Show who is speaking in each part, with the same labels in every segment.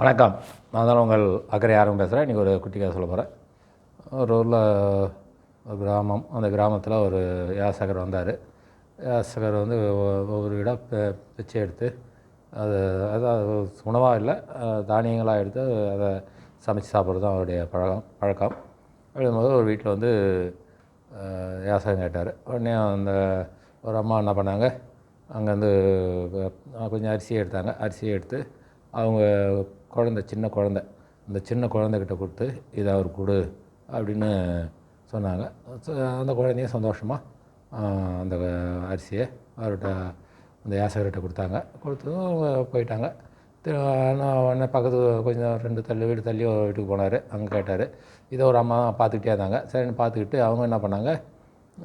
Speaker 1: வணக்கம். நான் தான் உங்கள் அக்கறை யாரும் பேசுகிறேன் இன்றைக்கி ஒரு குட்டிக்காக சொல்ல போகிறேன் ஒரு ஊரில் ஒரு கிராமம் அந்த கிராமத்தில் ஒரு யாசகர் வந்தார். யாசகர் வந்து ஒவ்வொரு வீடாக பிச்சை எடுத்து அது அதாவது உணவாக இல்லை தானியங்களாக எடுத்து அதை சமைச்சு சாப்பிட்றது தான் அவருடைய பழக்கம் பழக்கம். அப்படிங்கும்போது ஒரு வீட்டில் வந்து யாசகம் கேட்டார். உடனே அந்த ஒரு அம்மா என்ன பண்ணாங்க? அங்கேருந்து கொஞ்சம் அரிசியை எடுத்தாங்க. அரிசியை எடுத்து அவங்க குழந்த சின்ன குழந்த அந்த சின்ன குழந்தைகிட்ட கொடுத்து இதை அவர் கொடு அப்படின்னு சொன்னாங்க. ச- அந்த குழந்தையும் சந்தோஷமாக அந்த அரிசியை அவர்கிட்ட அந்த யாசகர்கிட்ட கொடுத்தாங்க. கொடுத்ததும் அவங்க போயிட்டாங்க. திரு- உடனே பக்கத்து கொஞ்சம் ரெண்டு தள்ளி வீடு தள்ளி வீட்டுக்கு போனார். அங்கே கேட்டார். இதை ஒரு அம்மா பார்த்துக்கிட்டே இருந்தாங்க. சரின்னு பார்த்துக்கிட்டு அவங்க என்ன பண்ணாங்க?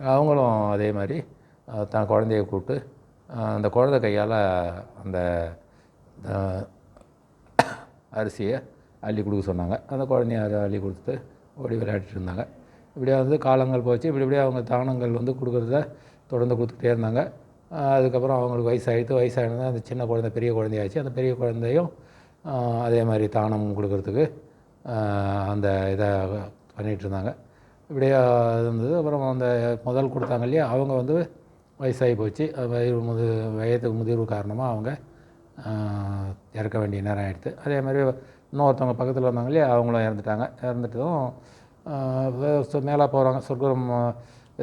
Speaker 1: அவங்களும் அதே மாதிரி தான் தன் குழந்தைய கூப்பிட்டு அந்த குழந்தை கையால் அந்த அரிசியை அள்ளி கொடுக்க சொன்னாங்க. அந்த குழந்தைய அதை அள்ளி கொடுத்துட்டு ஓடி விளையாடிட்டு இருந்தாங்க. இப்படியே வந்து காலங்கள் போச்சு. இப்படி இப்படியே அவங்க தானங்கள் வந்து கொடுக்குறத தொடர்ந்து கொடுத்துக்கிட்டே இருந்தாங்க. அதுக்கப்புறம் அவங்களுக்கு வயசாகிட்டு வயசாகினது அந்த சின்ன குழந்தை பெரிய குழந்தையாச்சு. அந்த பெரிய குழந்தையும் அதே மாதிரி தானம் கொடுக்கறதுக்கு அந்த இதை பண்ணிகிட்டு இருந்தாங்க. இப்படியே இருந்தது. அப்புறம் அந்த முதல் கொடுத்தாங்க இல்லையா? அவங்க வந்து வயசாகி போச்சு. வயிறு வயது முது வயது முதிர்வு காரணமாக அவங்க இறக்க வேண்டிய நேரம் ஆகிடுது அதே மாதிரி இன்னொருத்தவங்க பக்கத்தில் வந்தாங்க இல்லையா அவங்களும் இறந்துட்டாங்க. இறந்துட்டதும் மேலே போகிறாங்க சொர்க்கம்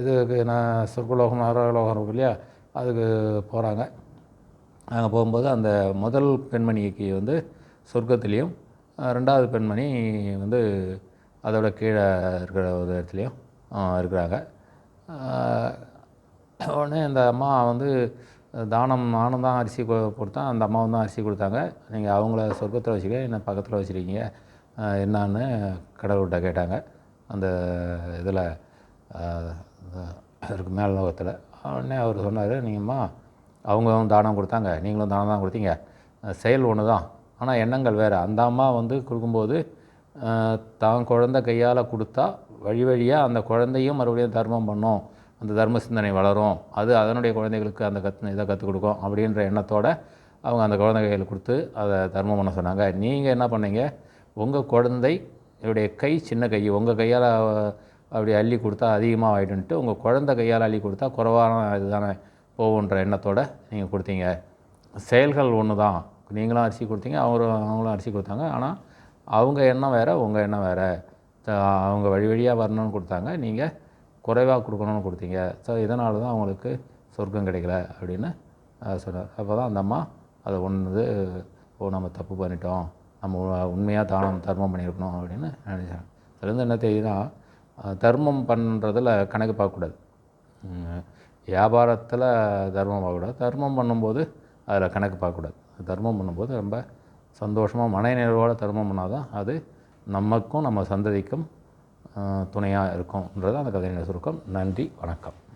Speaker 1: இதுக்கு நான் சொர்க்கலோகம் நரலோகம் இருக்கும் இல்லையா அதுக்கு போகிறாங்க அங்கே போகும்போது அந்த முதல் பெண்மணிக்கு வந்து சொர்க்கத்துலேயும் ரெண்டாவது பெண்மணி வந்து அதோட கீழே இருக்கிற ஒரு இடத்துலையும் இருக்கிறாங்க. உடனே அந்த அம்மா வந்து தானம் நானும் தான் அரிசி கொ- கொடுத்தேன் அந்த அம்மாவும் தான் அரிசி கொடுத்தாங்க. நீங்கள் அவங்கள சொர்க்கத்தில் வச்சுக்க என்ன பக்கத்தில் வச்சுருக்கீங்க என்னான்னு கடவுள்கிட்ட கேட்டாங்க. அந்த இதில் அதுக்கு மேல் லோகத்தில். உடனே அவர் சொன்னார் நீங்கம்மா அவங்களும் தானம் கொடுத்தாங்க நீங்களும் தானம் தான் கொடுத்தீங்க. செயல் ஒன்று தான். ஆனால் எண்ணங்கள் வேறு. அந்த அம்மா வந்து கொடுக்கும்போது தான் குழந்தை கையால் கொடுத்தா வழி வழியாக அந்த குழந்தையும் மறுபடியும் தர்மம் பண்ணும். அந்த தர்ம சிந்தனை வளரும். அது அதனுடைய குழந்தைகளுக்கு அந்த கற்று இதை கற்றுக் கொடுக்கும் அப்படின்ற எண்ணத்தோடு அவங்க அந்த குழந்தை கையில் கொடுத்து அதை தர்மம் பண்ண சொன்னாங்க. நீங்கள் என்ன பண்ணீங்க? உங்கள் குழந்தை இவருடைய கை சின்ன கை உங்கள் கையால் அப்படி அள்ளி கொடுத்தா அதிகமாக ஆகிடுன்ட்டு உங்கள் குழந்தை கையால் அள்ளி கொடுத்தா குறைவான இதுதானே போகுன்ற எண்ணத்தோடு நீங்கள் கொடுத்தீங்க. செயல்கள் ஒன்று தான் நீங்களும் அரிசி கொடுத்தீங்க அவரும் அவங்களும் அரிசி கொடுத்தாங்க. ஆனால் அவங்க எண்ணம் வேறு உங்கள் எண்ணம் வேறு. அவங்க வழி வழியாக வரணும்னு கொடுத்தாங்க. நீங்கள் குறைவாக கொடுக்கணும்னு கொடுத்தீங்க. ஸோ இதனால தான் அவங்களுக்கு சொர்க்கம் கிடைக்கல அப்படின்னு சொன்னார். அப்போ தான் அந்த அம்மா அதை ஒன்று ஓ நம்ம தப்பு பண்ணிட்டோம். நம்ம உண்மையாக தானம் தர்மம் பண்ணியிருக்கணும் அப்படின்னு நினைச்சாங்க. அதுலேருந்து என்ன தெரியுதுன்னா தர்மம் பண்ணுறதில் கணக்கு பார்க்கக்கூடாது. வியாபாரத்தில் தர்மம் பார்க்கக்கூடாது. தர்மம் பண்ணும்போது அதில் கணக்கு பார்க்கக்கூடாது. தர்மம் பண்ணும்போது ரொம்ப சந்தோஷமாக மனநிறைவோட தர்மம் பண்ணால் தான் அது நமக்கும் நம்ம சந்ததிக்கும் துணையாக இருக்கும்ன்றது அந்த கதையினுடைய சுருக்கம். நன்றி வணக்கம்.